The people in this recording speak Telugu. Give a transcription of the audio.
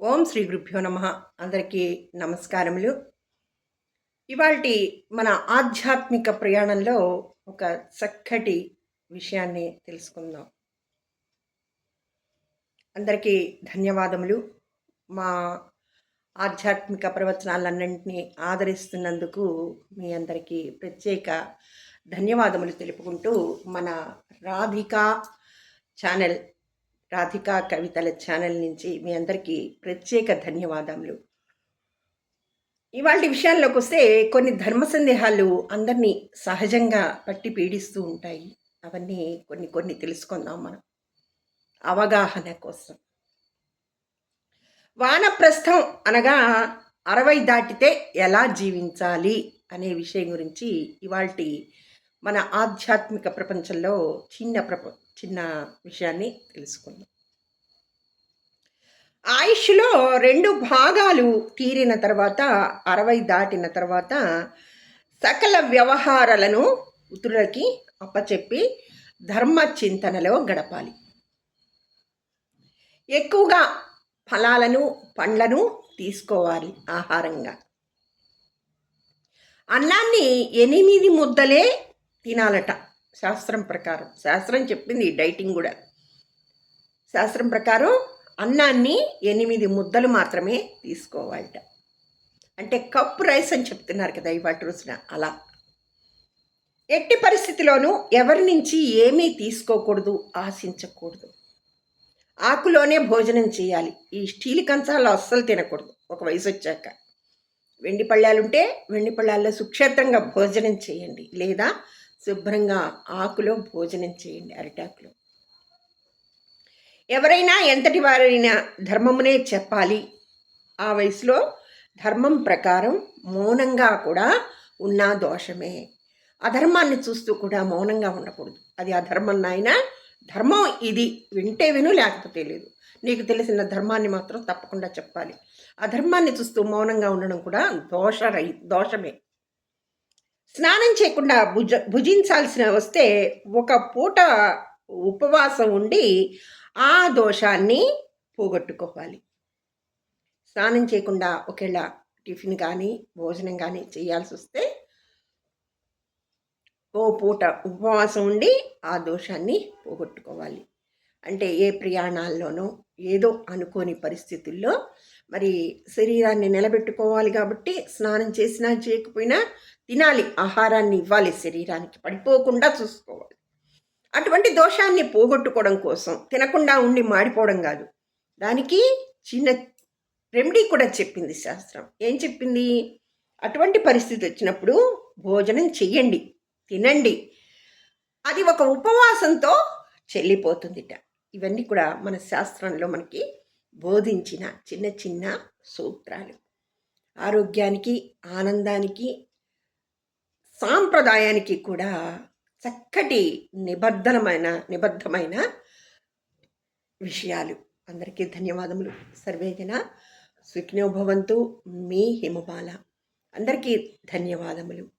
ఓం శ్రీ గురుభ్యో నమ. అందరికీ నమస్కారములు. ఇవాళ మన ఆధ్యాత్మిక ప్రయాణంలో ఒక చక్కటి విషయాన్ని తెలుసుకుందాం. అందరికీ ధన్యవాదములు. మా ఆధ్యాత్మిక ప్రవచనాలన్నింటినీ ఆదరిస్తున్నందుకు మీ అందరికీ ప్రత్యేక ధన్యవాదములు తెలుపుకుంటూ మన రాధిక ఛానల్ రాధికా కవితల ఛానల్ నుంచి మీ అందరికీ ప్రత్యేక ధన్యవాదములు. ఇవాళ విషయాల్లోకి వస్తే కొన్ని ధర్మ సందేహాలు అందరినీ సహజంగా పట్టి పీడిస్తూ ఉంటాయి. అవన్నీ కొన్ని కొన్ని తెలుసుకుందాం మనం. అవగాహన కోసం. వానప్రస్థం అనగా అరవై దాటితే ఎలా జీవించాలి అనే విషయం గురించి ఇవాల్టి మన ఆధ్యాత్మిక ప్రపంచంలో చిన్న ప్రప చిన్న విషయాన్ని తెలుసుకుందాం. ఆయుష్లో రెండు భాగాలు తీరిన తర్వాత అరవై దాటిన తర్వాత సకల వ్యవహారాలను ఉతులకి అప్పచెప్పి ధర్మ చింతనలో గడపాలి. ఎక్కువగా ఫలాలను పండ్లను తీసుకోవాలి ఆహారంగా. అన్నాన్ని ఎనిమిది ముద్దలే తినాలట. శాస్త్రం ప్రకారం. శాస్త్రం చెప్పింది డైటింగ్ కూడా. శాస్త్రం ప్రకారం అన్నాన్ని ఎనిమిది ముద్దలు మాత్రమే తీసుకోవాలట. అంటే కప్పు రైస్ అని చెప్తున్నారు కదా ఇవాటి రోజున అలా. ఎట్టి పరిస్థితిలోనూ ఎవరి నుంచి ఏమీ తీసుకోకూడదు ఆశించకూడదు. ఆకులోనే భోజనం చేయాలి. ఈ స్టీల్ కంచాలు అస్సలు తినకూడదు. ఒక వయసు వచ్చాక. వెండి పళ్ళాలుంటే వెండి పళ్ళాల్లో సుక్షేత్రంగా భోజనం చేయండి. లేదా శుభ్రంగా ఆకులో భోజనం చేయండి అరిటాకులో. ఎవరైనా ఎంతటి వారైనా ధర్మమునే చెప్పాలి. ఆ వయసులో ధర్మం ప్రకారం మౌనంగా కూడా ఉన్న దోషమే. అధర్మాన్ని చూస్తూ కూడా మౌనంగా ఉండకూడదు. అది అధర్మం నాయన ధర్మం ఇది. వింటే విను లేకపోతే లేదు. నీకు తెలిసిన ధర్మాన్ని మాత్రం తప్పకుండా చెప్పాలి. అధర్మాన్ని చూస్తూ మౌనంగా ఉండడం కూడా దోష దోషమే. స్నానం చేయకుండా భుజ భుజించాల్సిన వస్తే ఒక పూట ఉపవాసం ఉండి ఆ దోషాన్ని పోగొట్టుకోవాలి. స్నానం చేయకుండా ఒకవేళ టిఫిన్ కానీ భోజనం కానీ చేయాల్సి వస్తే ఓ పూట ఉపవాసం ఉండి ఆ దోషాన్ని పోగొట్టుకోవాలి. అంటే ఏ ప్రయాణాల్లోనో ఏదో అనుకోని పరిస్థితుల్లో మరి శరీరాన్ని నిలబెట్టుకోవాలి కాబట్టి స్నానం చేసినా చేయకపోయినా తినాలి ఆహారాన్ని ఇవ్వాలి శరీరానికి పడిపోకుండా చూసుకోవాలి. అటువంటి దోషాన్ని పోగొట్టుకోవడం కోసం తినకుండా ఉండి మాడిపోవడం కాదు. దానికి చిన్న రెమెడీ కూడా చెప్పింది శాస్త్రం. ఏం చెప్పింది? అటువంటి పరిస్థితి వచ్చినప్పుడు భోజనం చెయ్యండి తినండి. అది ఒక ఉపవాసంతో చెల్లిపోతుందిట. ఇవన్నీ కూడా మన శాస్త్రంలో మనకి బోధించిన చిన్న చిన్న సూత్రాలు. ఆరోగ్యానికి ఆనందానికి సాంప్రదాయానికి కూడా చక్కటి నిబద్ధనమైన నిబద్ధమైన విషయాలు. అందరికీ ధన్యవాదములు. సర్వేజన సుఖినోభవంతు మీ హిమబాల. అందరికీ ధన్యవాదములు.